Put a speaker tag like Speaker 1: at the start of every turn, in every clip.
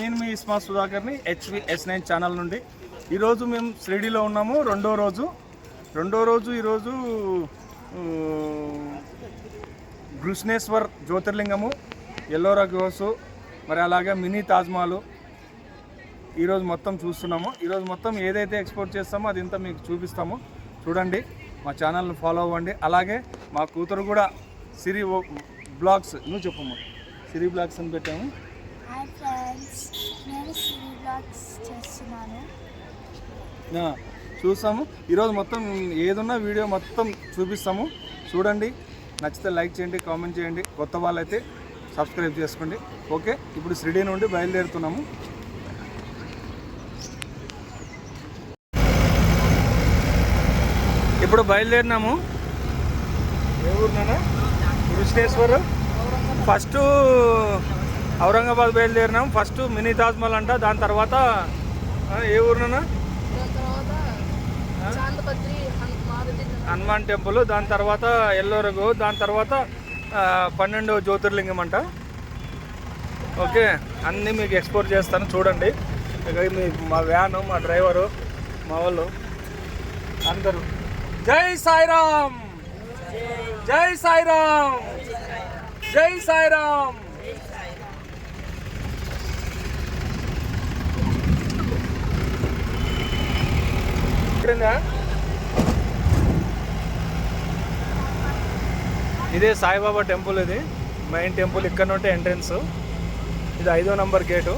Speaker 1: నేను మీ ఇస్మా సుధాకర్ని హెచ్వి ఎస్ నైన్ ఛానల్ నుండి. ఈరోజు మేము షిరిడీలో ఉన్నాము రెండో రోజు. రెండో రోజు ఈరోజు గృష్ణేశ్వర్ జ్యోతిర్లింగము ఎల్లోరా గోసు మరి అలాగే మినీ తాజ్మహల్ ఈరోజు మొత్తం చూస్తున్నాము. ఈరోజు మొత్తం ఏదైతే ఎక్స్పోర్ట్ చేస్తామో అది ఇంత మీకు చూపిస్తాము. చూడండి మా ఛానల్ని ఫాలో అవ్వండి. అలాగే మా కూతురు కూడా సిరి బ్లాగ్స్ నువ్వు చెప్పమ్మా సిరి బ్లాగ్స్ అని పెట్టాము.
Speaker 2: హాయ్ ఫ్రెండ్స్ నేను సిరి బ్లాగ్స్ చేస్తున్నాను.
Speaker 1: చూసాము ఈరోజు మొత్తం ఏదున్నా వీడియో మొత్తం చూపిస్తాము. చూడండి నచ్చితే లైక్ చేయండి కామెంట్ చేయండి. కొత్త వాళ్ళైతే సబ్స్క్రైబ్ చేసుకోండి. ఓకే? ఇప్పుడు షిరిడీ నుండి బయలుదేరుతున్నాము. ఇప్పుడు బయలుదేరినాము. ఏ ఊరునా కృష్ణేశ్వర్ ఫస్ట్ ఔరంగాబాద్ బయలుదేరినాం. ఫస్ట్ మినీ తాజ్మహల్ అంట. దాని తర్వాత ఏ ఊరునా
Speaker 3: దాని తర్వాత చాందపత్రి హన్- మారుతి
Speaker 1: హనుమాన్ టెంపుల్. దాని తర్వాత ఎల్లోరగు దాని తర్వాత పన్నెండు జ్యోతిర్లింగం అంట. ఓకే. అన్నీ మీకు ఎక్స్పోర్ట్ చేస్తాను. చూడండి. ఇక మీ మా వ్యాను మా డ్రైవరు మా వాళ్ళు అందరూ. జై సాయిరామ్! జై సాయిరామ్! జై సాయిరామ్! ఎక్కడైనా ఇదే సాయిబాబా టెంపుల్ ఇది. మెయిన్ టెంపుల్ ఇక్కడ నుండి ఎంట్రన్స్. ఇది ఐదో నంబర్ గేటు.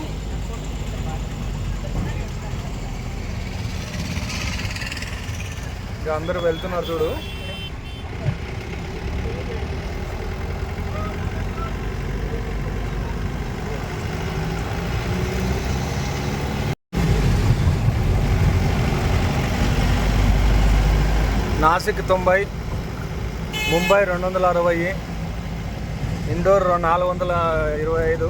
Speaker 1: ఇక అందరూ వెళ్తున్నారు చూడు. నాసిక్ తొంభై ముంబై రెండు వందల అరవై ఇండోర్ నాలుగు వందల ఇరవై ఐదు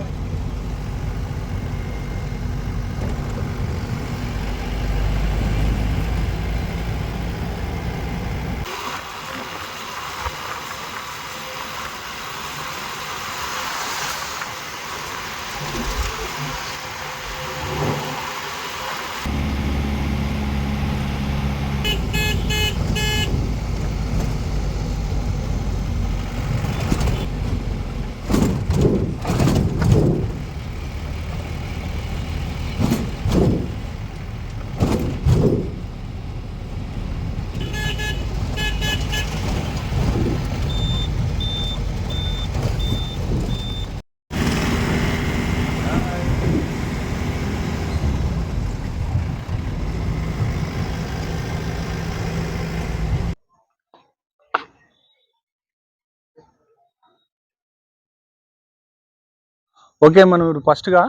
Speaker 1: ఓకే మనం ఇప్పుడు ఫస్ట్గా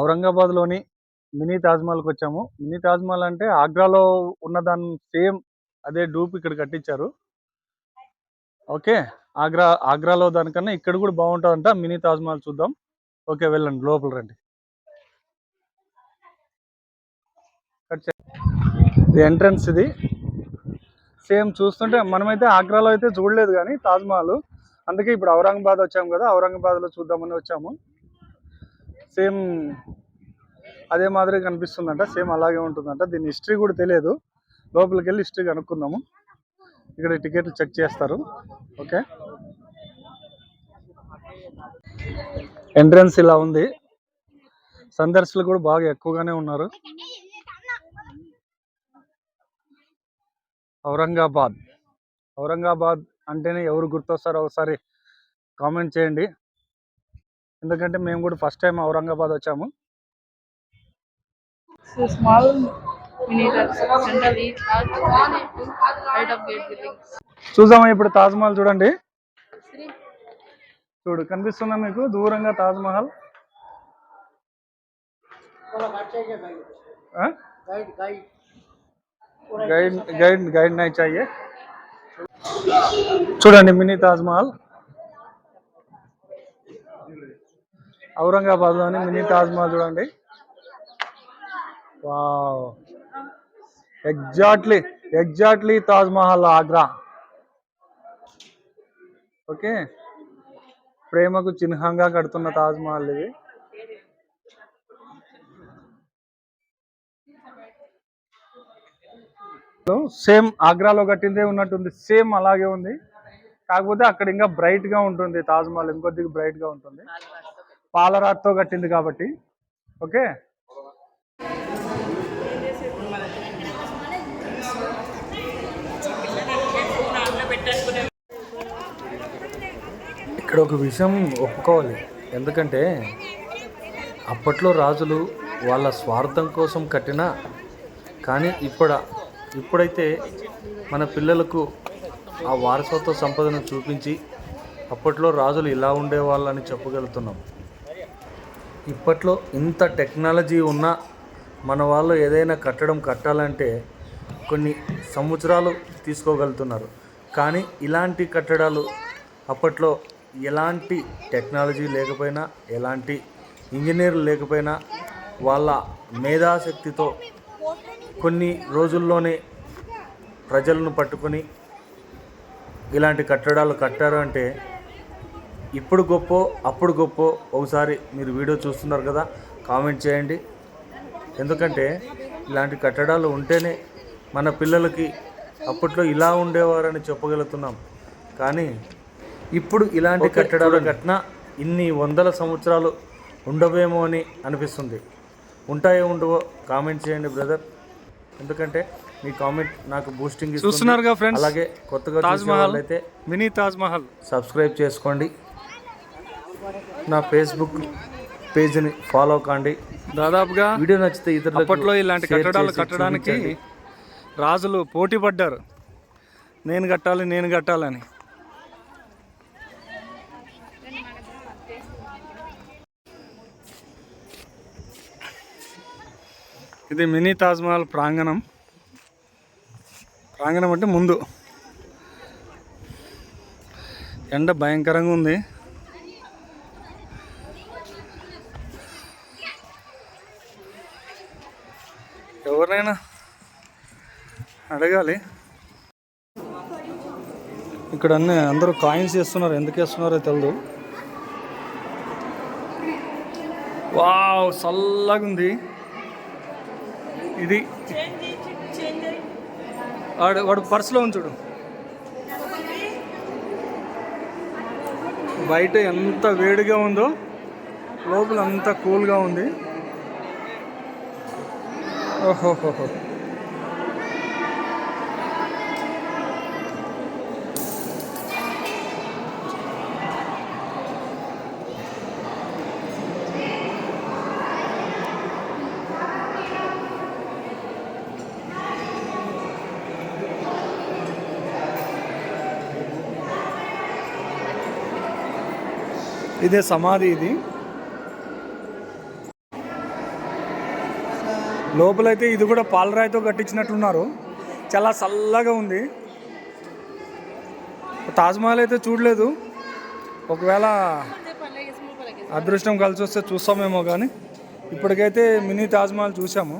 Speaker 1: ఔరంగాబాద్లోని మినీ తాజ్మహల్కి వచ్చాము. మినీ తాజ్మహల్ అంటే ఆగ్రాలో ఉన్న దాని సేమ్ అదే డూప్ ఇక్కడ కట్టించారు. ఓకే ఆగ్రా ఆగ్రాలో దానికన్నా ఇక్కడ కూడా బాగుంటుందంట. మినీ తాజ్మహల్ చూద్దాం. ఓకే వెళ్ళండి లోపల రండి. ఇది ఎంట్రన్స్ ఇది. సేమ్ చూస్తుంటే మనమైతే ఆగ్రాలో అయితే చూడలేదు కానీ తాజ్మహల్ అందుకే ఇప్పుడు ఔరంగాబాద్ వచ్చాము కదా ఔరంగాబాద్లో చూద్దామని వచ్చాము. సేమ్ అదే మాదిరి కనిపిస్తుందంట సేమ్ అలాగే ఉంటుందంట. దీని హిస్టరీ కూడా తెలియదు. లోపలికి వెళ్ళి హిస్టరీ కనుక్కుందాము. ఇక్కడ టికెట్లు చెక్ చేస్తారు. ఓకే. ఎంట్రన్స్ ఇలా ఉంది. సందర్శకులు కూడా బాగా ఎక్కువగానే ఉన్నారు. ఔరంగాబాద్. ఔరంగాబాద్ అంటేనే ఎవరు గుర్తొస్తారో ఒకసారి కామెంట్ చేయండి. ఎందుకంటే మేము కూడా ఫస్ట్ టైం ఔరంగాబాద్ వచ్చాము. చూసామా ఇప్పుడు తాజ్మహల్ చూడండి. చూడు కనిపిస్తుందా మీకు? దూరంగా తాజ్మహల్? గైడ్ గైడ్ గైడ్ నై చాయే చూడండి మినీ తాజ్మహల్ ఔరంగాబాద్లోని మినీ తాజ్మహల్ చూడండి. Wow. Exactly exactly Taj Mahal Agra. Okay. ప్రేమకు చిహ్నంగా కడుతున్న తాజ్మహల్ ఇది.
Speaker 4: సేమ్ ఆగ్రాలో కట్టిందే ఉన్నట్టుంది సేమ్ అలాగే ఉంది. కాకపోతే అక్కడ ఇంకా బ్రైట్గా ఉంటుంది తాజ్మహల్ ఇంకొద్దిగా బ్రైట్గా ఉంటుంది. పాలరాతో కట్టింది కాబట్టి ఓకే? ఇక్కడ ఒక విషయం ఒప్పుకోవాలి. ఎందుకంటే అప్పట్లో రాజులు వాళ్ళ స్వార్థం కోసం కట్టిన కానీ ఇప్పుడు ఇప్పుడైతే మన పిల్లలకు ఆ వారసత్వ సంపదను చూపించి అప్పట్లో రాజులు ఇలా ఉండేవాళ్ళని చెప్పగలుగుతున్నాం. ఇప్పట్లో ఇంత టెక్నాలజీ ఉన్నా మన వాళ్ళు ఏదైనా కట్టడం కట్టాలంటే కొన్ని సంవత్సరాలు తీసుకోగలుగుతున్నారు. కానీ ఇలాంటి కట్టడాలు అప్పట్లో ఎలాంటి టెక్నాలజీ లేకపోయినా ఎలాంటి ఇంజనీర్లు లేకపోయినా వాళ్ళ మేధాశక్తితో కొన్ని రోజుల్లోనే ప్రజలను పట్టుకొని ఇలాంటి కట్టడాలు కట్టారు అంటే ఇప్పుడు గొప్ప అప్పుడు గొప్ప ఒకసారి మీరు వీడియో చూస్తున్నారు కదా కామెంట్ చేయండి. ఎందుకంటే ఇలాంటి కట్టడాలు ఉంటేనే మన పిల్లలకి అప్పట్లో ఇలా ఉండేవారని చెప్పగలుగుతున్నాం. కానీ ఇప్పుడు ఇలాంటి కట్టడాలు కట్టినా ఇన్ని వందల సంవత్సరాలు ఉండవేమో అని అనిపిస్తుంది. ఉంటాయో ఉండవో కామెంట్ చేయండి బ్రదర్. ఎందుకంటే మీ కామెంట్ నాకు బూస్టింగ్
Speaker 1: చూస్తున్నారుగా friends?
Speaker 4: అలాగే కొత్తగా
Speaker 1: తాజ్ మహల్.
Speaker 4: వాళ్ళైతే
Speaker 1: మినీ తాజ్ మహల్.
Speaker 4: సబ్స్క్రైబ్ చేసుకోండి. నా ఫేస్బుక్ పేజ్ని ఫాలో కాండి.
Speaker 1: దాదాపుగా
Speaker 4: వీడియో నచ్చితే ఇతరులకు
Speaker 1: అప్పట్లో ఇలాంటి కట్టడాలు కట్టడానికి. రాజులు పోటీ పడ్డారు. నేను కట్టాలి నేను కట్టాలని. ఇది మినీ తాజ్ మహల్ ప్రాంగణం. ప్రాంగణం అంటే ముందు. ఎండ భయంకరంగా ఉంది. ఎవరినైనా అడగాలి. ఇక్కడ అన్ని అందరూ కాయిన్స్ వేస్తున్నారు ఎందుకు వేస్తున్నారో తెలియదు వావ్ చల్లగా ఉంది. ఇది వాడు వాడు పర్సులో ఉంచుడు. బయట ఎంత వేడిగా ఉందో లోపల అంత కూల్గా ఉంది. ఓహోహోహో. ఇదే సమాధి ఇది. లోపలైతే ఇది కూడా పాలరాయితో కట్టించినట్టున్నారు. చాలా చల్లగా ఉంది. తాజ్మహల్ అయితే చూడలేదు. ఒకవేళ అదృష్టం కలిసి వస్తే చూస్తామేమో కానీ ఇప్పటికైతే మినీ తాజ్మహల్ చూసాము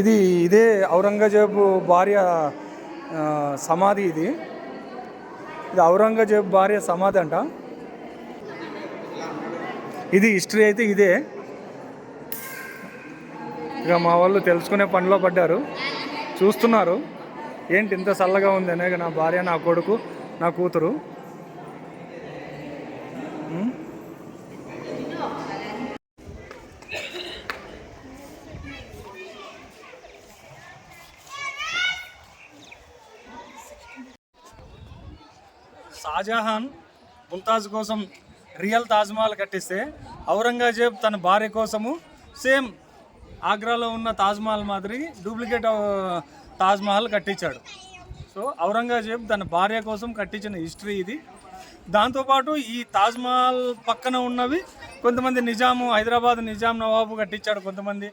Speaker 1: ఇది ఇదే ఔరంగజేబు భార్య సమాధి ఇది. ఇది ఔరంగజేబ్ భార్య సమాధి అంట. ఇది హిస్టరీ అయితే ఇదే. ఇక మా వాళ్ళు తెలుసుకునే పనిలో పడ్డారు. చూస్తున్నారు. ఏంటి ఇంత చల్లగా ఉంది? అనేక నా భార్య నా కొడుకు నా కూతురు. షాజహాన్ ముంతాజ్ కోసం రియల్ తాజ్మహల్ కట్టిస్తే ఔరంగజేబ్ తన భార్య కోసము సేమ్ ఆగ్రాలో ఉన్న తాజ్మహల్ మాదిరి డూప్లికేట్ తాజ్మహల్ కట్టించాడు. సో ఔరంగజేబ్ తన భార్య కోసం కట్టించిన హిస్టరీ ఇది. దాంతోపాటు ఈ తాజ్మహల్ పక్కన ఉన్నవి కొంతమంది నిజాము హైదరాబాద్ నిజాం నవాబు కట్టించాడు కొంతమంది.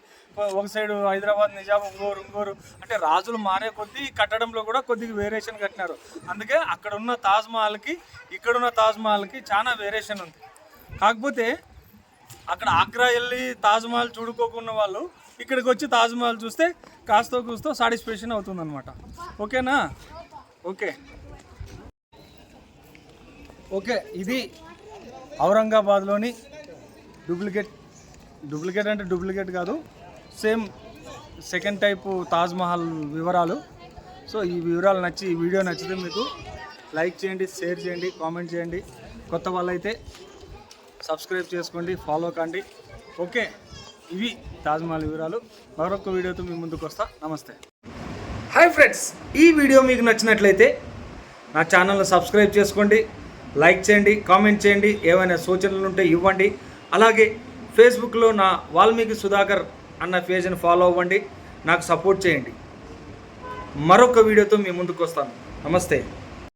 Speaker 1: ఒక సైడు హైదరాబాద్ నిజాం ఇంకోరు ఇంకోరు. అంటే రాజులు మారే కొద్దీ కట్టడంలో కూడా కొద్దిగా వేరియేషన్ కట్టినారు. అందుకే అక్కడ ఉన్న తాజ్మహల్కి ఇక్కడున్న తాజ్మహల్కి చాలా వేరియేషన్ ఉంది. కాకపోతే అక్కడ ఆగ్రా వెళ్ళి తాజ్మహల్ చూడుకోకున్న వాళ్ళు ఇక్కడికి వచ్చి తాజ్మహల్ చూస్తే కాస్తో కూస్తో సాటిస్ఫాక్షన్ అవుతుందన్నమాట. ఓకేనా? ఓకే. ఓకే ఇది ఔరంగాబాద్లోని డూప్లికేట్ డూప్లికేట్ అంటే డూప్లికేట్ కాదు సేమ్ సెకండ్ టైపు తాజ్మహల్ వివరాలు. సో ఈ వివరాలు నచ్చి ఈ వీడియో నచ్చితే మీకు లైక్ చేయండి షేర్ చేయండి కామెంట్ చేయండి. కొత్త వాళ్ళైతే సబ్స్క్రైబ్ చేసుకోండి ఫాలో కండి. ఓకే ఇవి తాజ్మహల్ వివరాలు. మరొక వీడియోతో మీ ముందుకు వస్తా. నమస్తే. హాయ్ ఫ్రెండ్స్ ఈ వీడియో మీకు నచ్చినట్లయితే నా ఛానల్ని సబ్స్క్రైబ్ చేసుకోండి. లైక్ చేయండి కామెంట్ చేయండి ఏమైనా సూచనలు ఉంటే ఇవ్వండి. అలాగే ఫేస్బుక్లో నా వాల్మీకి సుధాకర్ అన్న పేజ్ని ఫాలో అవ్వండి నాకు సపోర్ట్ చేయండి. మరొక వీడియోతో మీ ముందుకు వస్తాను. నమస్తే.